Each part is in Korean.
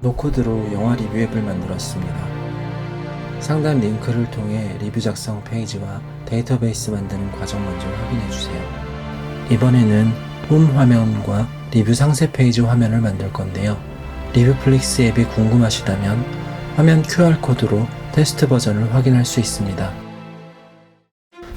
노코드로 영화 리뷰 앱을 만들었습니다. 상단 링크를 통해 리뷰 작성 페이지와 데이터베이스 만드는 과정 먼저 확인해 주세요. 이번에는 홈 화면과 리뷰 상세 페이지 화면을 만들 건데요. 리뷰 플릭스 앱이 궁금하시다면 화면 QR코드로 테스트 버전을 확인할 수 있습니다.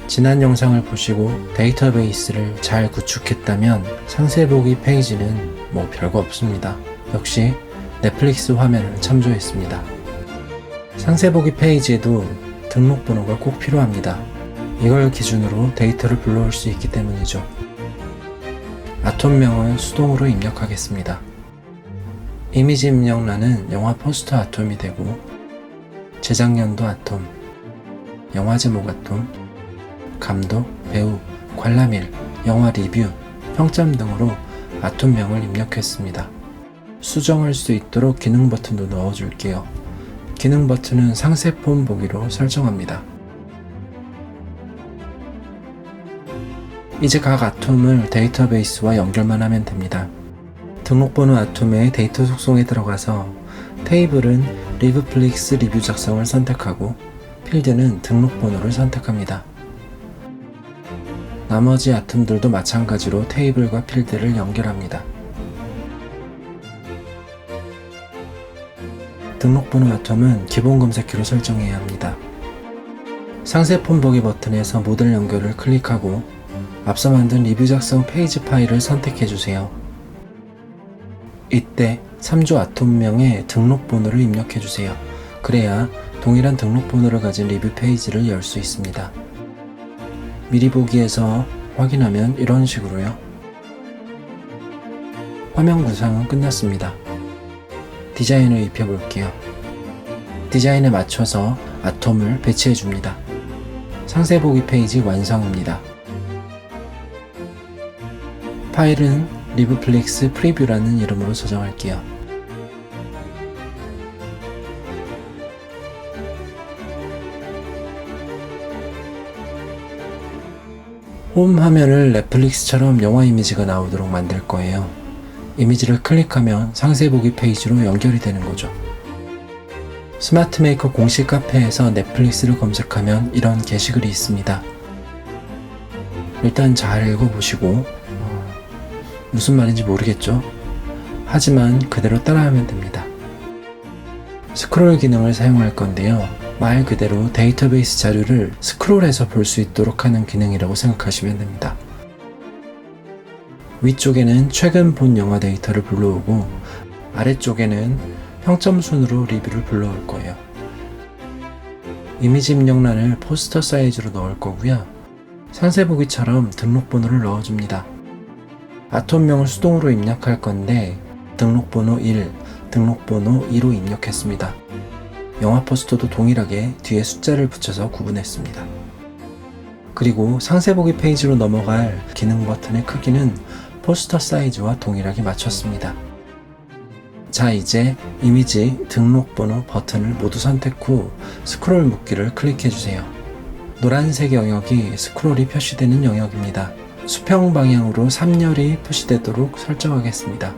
지난 영상을 보시고 데이터베이스를 잘 구축했다면 상세 보기 페이지는 뭐 별거 없습니다. 역시 넷플릭스 화면을 참조했습니다. 상세 보기 페이지에도 등록번호가 꼭 필요합니다. 이걸 기준으로 데이터를 불러올 수 있기 때문이죠. 아톰명을 수동으로 입력하겠습니다. 이미지 입력란은 영화 포스터 아톰이 되고 제작년도 아톰, 영화 제목 아톰, 감독, 배우, 관람일, 영화 리뷰, 평점 등으로 아톰명을 입력했습니다. 수정할 수 있도록 기능 버튼도 넣어줄게요. 기능 버튼은 상세 폼 보기로 설정합니다. 이제 각 아톰을 데이터베이스와 연결만 하면 됩니다. 등록번호 아톰의 데이터 속성에 들어가서 테이블은 리브플릭스 리뷰 작성을 선택하고 필드는 등록번호를 선택합니다. 나머지 아톰들도 마찬가지로 테이블과 필드를 연결합니다. 등록번호 아톰은 기본 검색키로 설정해야 합니다. 상세 폼 보기 버튼에서 모델 연결을 클릭하고 앞서 만든 리뷰 작성 페이지 파일을 선택해 주세요. 이때 3조 아톰명의 등록번호를 입력해 주세요. 그래야 동일한 등록번호를 가진 리뷰 페이지를 열 수 있습니다. 미리 보기에서 확인하면 이런 식으로요. 화면 구상은 끝났습니다. 디자인을 입혀볼게요. 디자인에 맞춰서 아톰을 배치해 줍니다. 상세 보기 페이지 완성입니다. 파일은 리브플릭스 프리뷰라는 이름으로 저장할게요. 홈 화면을 넷플릭스처럼 영화 이미지가 나오도록 만들 거예요. 이미지를 클릭하면 상세 보기 페이지로 연결이 되는 거죠. 스마트 메이커 공식 카페에서 넷플릭스를 검색하면 이런 게시글이 있습니다. 일단 잘 읽어보시고 어, 무슨 말인지 모르겠죠? 하지만 그대로 따라하면 됩니다. 스크롤 기능을 사용할 건데요. 말 그대로 데이터베이스 자료를 스크롤해서 볼 수 있도록 하는 기능이라고 생각하시면 됩니다. 위쪽에는 최근 본 영화 데이터를 불러오고 아래쪽에는 평점 순으로 리뷰를 불러올 거예요. 이미지 입력란을 포스터 사이즈로 넣을 거고요. 상세 보기처럼 등록번호를 넣어줍니다. 아톰명을 수동으로 입력할 건데 등록번호 1, 등록번호 2로 입력했습니다. 영화 포스터도 동일하게 뒤에 숫자를 붙여서 구분했습니다. 그리고 상세 보기 페이지로 넘어갈 기능 버튼의 크기는 포스터 사이즈와 동일하게 맞췄습니다. 자, 이제 이미지 등록번호 버튼을 모두 선택 후 스크롤 묶기를 클릭해 주세요. 노란색 영역이 스크롤이 표시되는 영역입니다. 수평 방향으로 3열이 표시되도록 설정하겠습니다.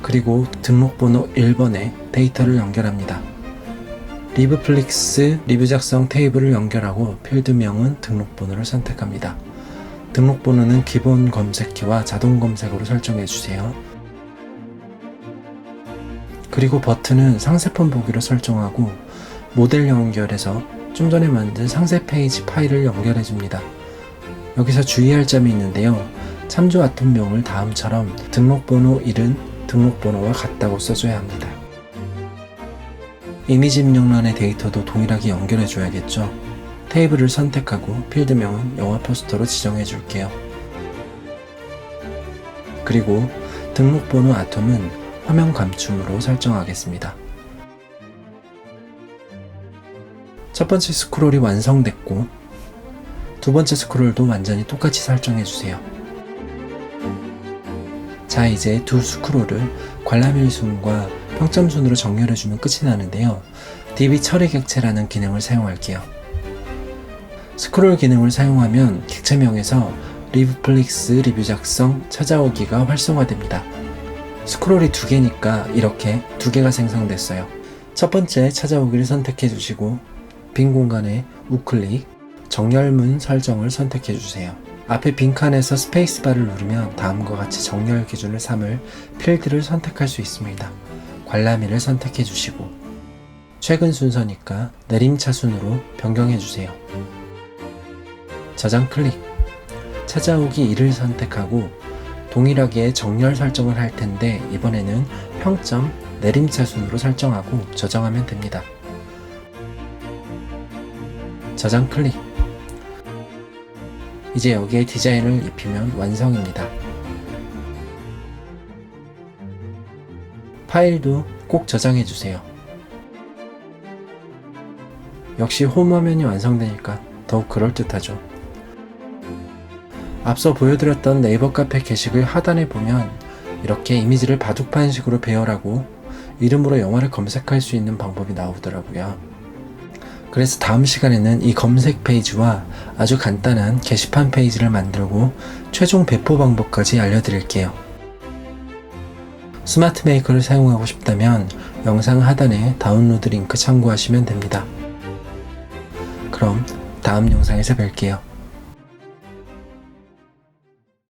그리고 등록번호 1번에 데이터를 연결합니다. 리브플릭스 리뷰 작성 테이블을 연결하고 필드명은 등록번호를 선택합니다. 등록 번호는 기본 검색키와 자동 검색으로 설정해 주세요. 그리고 버튼은 상세폰 보기로 설정하고 모델 연결해서 좀 전에 만든 상세 페이지 파일을 연결해 줍니다. 여기서 주의할 점이 있는데요. 참조 아톰명을 다음처럼 등록번호 1은 등록번호와 같다고 써줘야 합니다. 이미지 입력란의 데이터도 동일하게 연결해 줘야겠죠. 테이블을 선택하고 필드명은 영화 포스터로 지정해 줄게요. 그리고 등록번호 아톰은 화면 감춤으로 설정하겠습니다. 첫 번째 스크롤이 완성됐고 두 번째 스크롤도 완전히 똑같이 설정해 주세요. 자 이제 두 스크롤을 관람일 순과 평점 순으로 정렬해 주면 끝이 나는데요. DB 처리 객체라는 기능을 사용할게요. 스크롤 기능을 사용하면 객체명에서 리브플릭스 리뷰 작성 찾아오기가 활성화됩니다. 스크롤이 두 개니까 이렇게 두 개가 생성됐어요. 첫 번째 찾아오기를 선택해 주시고 빈 공간에 우클릭 정렬문 설정을 선택해 주세요. 앞에 빈칸에서 스페이스바를 누르면 다음과 같이 정렬 기준을 삼을 필드를 선택할 수 있습니다. 관람일을 선택해 주시고 최근 순서니까 내림차 순으로 변경해 주세요. 저장 클릭 찾아오기 1을 선택하고 동일하게 정렬 설정을 할 텐데 이번에는 평점 내림차 순으로 설정하고 저장하면 됩니다. 저장 클릭 이제 여기에 디자인을 입히면 완성입니다. 파일도 꼭 저장해 주세요. 역시 홈 화면이 완성되니까 더욱 그럴듯하죠. 앞서 보여드렸던 네이버 카페 게시글 하단에 보면 이렇게 이미지를 바둑판식으로 배열하고 이름으로 영화를 검색할 수 있는 방법이 나오더라고요. 그래서 다음 시간에는 이 검색 페이지와 아주 간단한 게시판 페이지를 만들고 최종 배포 방법까지 알려드릴게요. 스마트 메이커를 사용하고 싶다면 영상 하단에 다운로드 링크 참고하시면 됩니다. 그럼 다음 영상에서 뵐게요.